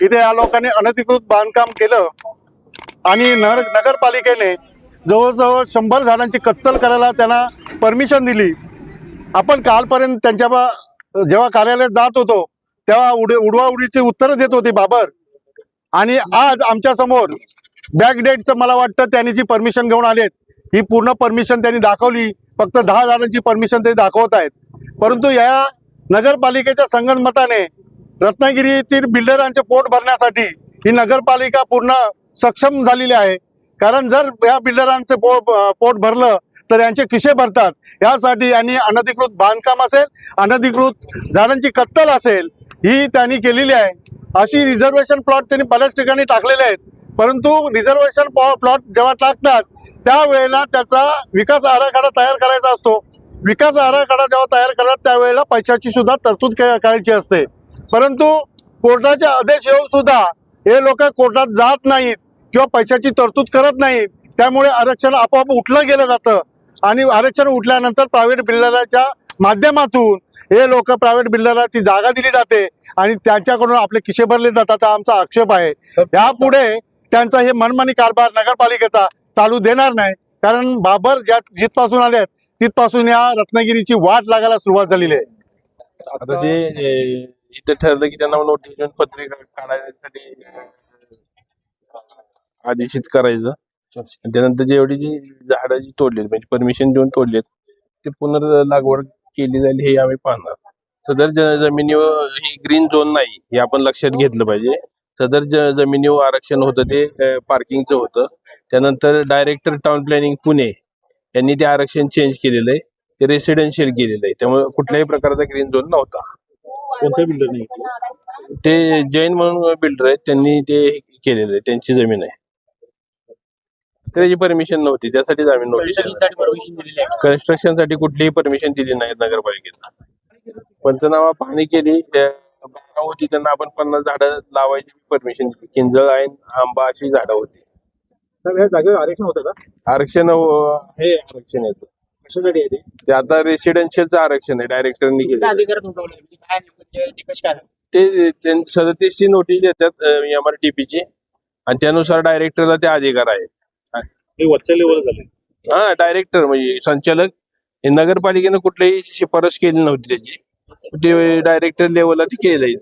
इथे या लोकांनी अनधिकृत बांधकाम केलं आणि नगर नगरपालिकेने जवळजवळ शंभर झाडांची कत्तल करायला त्यांना परमिशन दिली. आपण कालपर्यंत त्यांच्या बा- जेव्हा कार्यालयात जात होतो तेव्हा उड उडवाउडीची उत्तरं देत होते बाबर. आणि आज आमच्यासमोर बॅक डेटचं मला वाटतं त्यांनी जी परमिशन घेऊन आलेत ही पूर्ण परमिशन त्यांनी दाखवली. फक्त दहा झाडांची परमिशन ते दाखवत आहेत. परंतु या नगरपालिकेच्या संगणमताने रत्नागिरीतील बिल्डरांचे पोट भरण्यासाठी ही नगरपालिका पूर्ण सक्षम झालेली आहे. कारण जर या बिल्डरांचे पो पोट भरलं तर यांचे खिशे भरतात. यासाठी यांनी अनधिकृत बांधकाम असेल अनधिकृत झाडांची कत्तल असेल ही त्यांनी केलेली आहे. अशी रिझर्वेशन प्लॉट त्यांनी बऱ्याच ठिकाणी टाकलेले आहेत. परंतु रिझर्वेशन प्लॉट जेव्हा टाकतात त्यावेळेला त्याचा विकास आराखडा तयार करायचा असतो. विकास आराखडा जेव्हा तयार करतात त्यावेळेला पैशाची सुद्धा तरतूद करायची असते. परंतु कोर्टाचे आदेश येऊन सुद्धा हे लोक कोर्टात जात नाहीत किंवा पैशाची तरतूद करत नाहीत. त्यामुळे आरक्षण आपोआप उठलं गेलं जातं. आणि आरक्षण उठल्यानंतर प्रायव्हेट बिल्डराच्या माध्यमातून हे लोक प्रायव्हेट बिल्डरला ती जागा दिली जाते आणि त्यांच्याकडून आपले खिशे भरले जातात. हा आमचा आक्षेप आहे. यापुढे त्यांचा हे मनमानी कारभार नगरपालिकेचा चालू देणार नाही. कारण बाबर ज्या जिथपासून आले तिथपासून या रत्नागिरीची वाट लागायला सुरुवात झालेली आहे. आता इथं ठरलं की त्यांना नोटीस देऊन पत्रिका काढायसाठी आदेशित करायचं. त्यानंतर जेवढी जी झाडं जी तोडलीत म्हणजे परमिशन देऊन तोडलीत ते पुनर्लागवड केली जाईल हे आम्ही पाहणार. सदर जमिनीवर ही ग्रीन झोन नाही हे आपण लक्षात घेतलं पाहिजे. सदर ज- जमिनीवर आरक्षण होतं ते पार्किंगचं होतं. त्यानंतर डायरेक्टर टाउन प्लॅनिंग पुणे यांनी ते आरक्षण चेंज केलेलं आहे. ते रेसिडेन्शियल केलेलं आहे. त्यामुळे कुठल्याही प्रकारचा ग्रीन झोन नव्हता. कोणत्या बिल्डर नाही ते जैन म्हणून बिल्डर आहेत त्यांनी ते केलेलं आहे त्यांची जमीन आहे. त्याची परमिशन नव्हती आम्ही परमिशन दिलेली आहे. कन्स्ट्रक्शनसाठी कुठलीही परमिशन दिली नाही नगरपालिकेनं. पंचनामा पाहणी केली होती त्यांना आपण पन्नास झाडं लावायची परमिशन दिली. किंजळ आहे आंबा अशी झाडं होती. तर या जागेवर आरक्षण होतं का? आरक्षण अं, हे आरक्षण येतं. कशासाठी आहे ते? आता रेसिडेन्शियलचं आरक्षण आहे डायरेक्टरनी केलं अधिकार म्हणजे काय नेमकं ते निकष काय ते सदतीसची नोटीस देतात एम आर टी ची. आणि त्यानुसार डायरेक्टरला ते अधिकार आहेत. हे. वरच्या लेवल झाले. हा डायरेक्टर म्हणजे संचालक. हे नगरपालिकेनं कुठलीही शिफारस केली नव्हती त्याची. ते डायरेक्टर लेवलला ते केलंय.